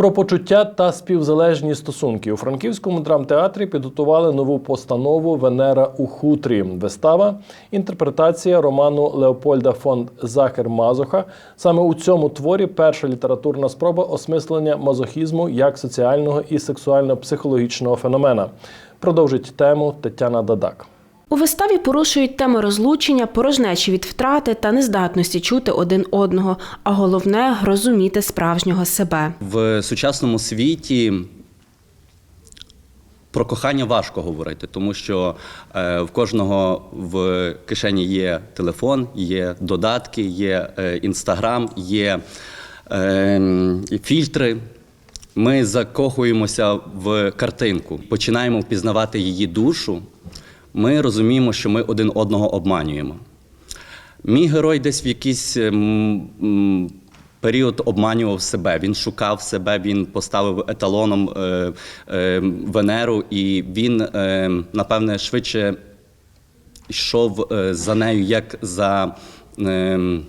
Про почуття та співзалежні стосунки у франківському драмтеатрі підготували нову постанову Венера у хутрі. Вистава інтерпретація роману Леопольда фон Захер Мазоха. Саме у цьому творі перша літературна спроба осмислення мазохізму як соціального і сексуально-психологічного феномена. Продовжить тему Тетяна Дадак. У виставі порушують теми розлучення, порожнечі від втрати та нездатності чути один одного, а головне розуміти справжнього себе. В сучасному світі про кохання важко говорити, тому що е, в кожного в кишені є телефон, є додатки, є е, інстаграм, є е, фільтри. Ми закохуємося в картинку, починаємо впізнавати її душу. Ми розуміємо, що ми один одного обманюємо. Мій герой десь в якийсь ем, період обманював себе. Він шукав себе, він поставив еталоном е, е, Венеру, і він, е, напевне, швидше йшов за нею як за е, м,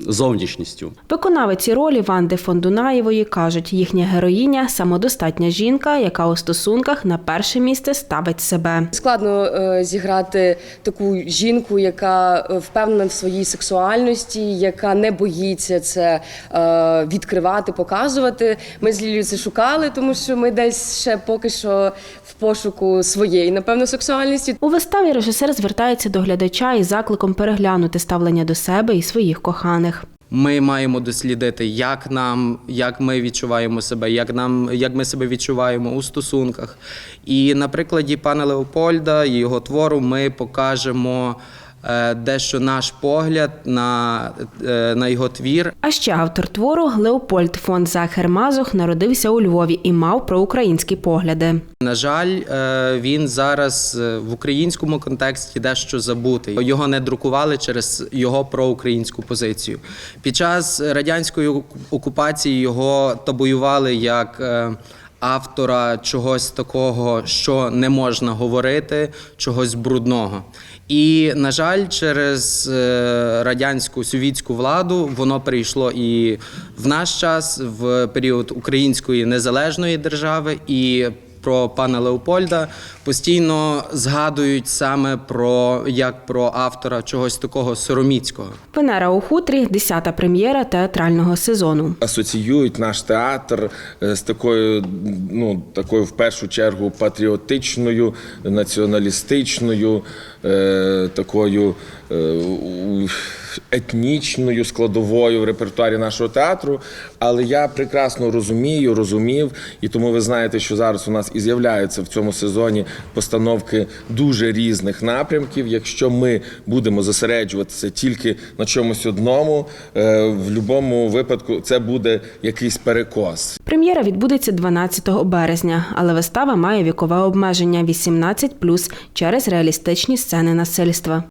зовнішністю. Виконавиці ролі Ванди Фондунаєвої кажуть, їхня героїня самодостатня жінка, яка у стосунках на перше місце ставить себе. Складно е, зіграти таку жінку, яка е, впевнена в своїй сексуальності, яка не боїться це е, відкривати, показувати. Ми з Лілією це шукали, тому що ми десь ще поки що в пошуку своєї, напевно, сексуальності. У виставі режисер звертається до глядача із закликом переглянути ставлення до себе і своїх коханих. Ми маємо дослідити, як нам, як ми відчуваємо себе, як нам, як ми себе відчуваємо у стосунках. І на прикладі пана Леопольда і його твору ми покажемо дещо наш погляд на, е, на його твір. А ще автор твору Леопольд фон Захер Мазох народився у Львові і мав проукраїнські погляди. На жаль, е, він зараз е, в українському контексті дещо забутий. Його не друкували через його проукраїнську позицію. Під час радянської оку- окупації його табуювали як е, автора чогось такого, що не можна говорити, чогось брудного. І, на жаль, через е, радянську совітську владу воно прийшло і в наш час, в період української незалежної держави, і про пана Леопольда постійно згадують саме про як про автора чогось такого сороміцького. Венера у хутрі 10-та прем'єра театрального сезону. асоціюють наш театр е, з такою, ну такою в першу чергу патріотичною, націоналістичною, е, такою е, у- етнічною складовою в репертуарі нашого театру. Але я прекрасно розумію, розумів, і тому ви знаєте, що зараз у нас і з'являються в цьому сезоні постановки дуже різних напрямків. Якщо ми будемо зосереджуватися тільки на чомусь одному, е, в будь-якому випадку це буде якийсь перекос. Прем'єра відбудеться 12 березня, але вистава має вікове обмеження 18+, через реалістичні сцени насильства.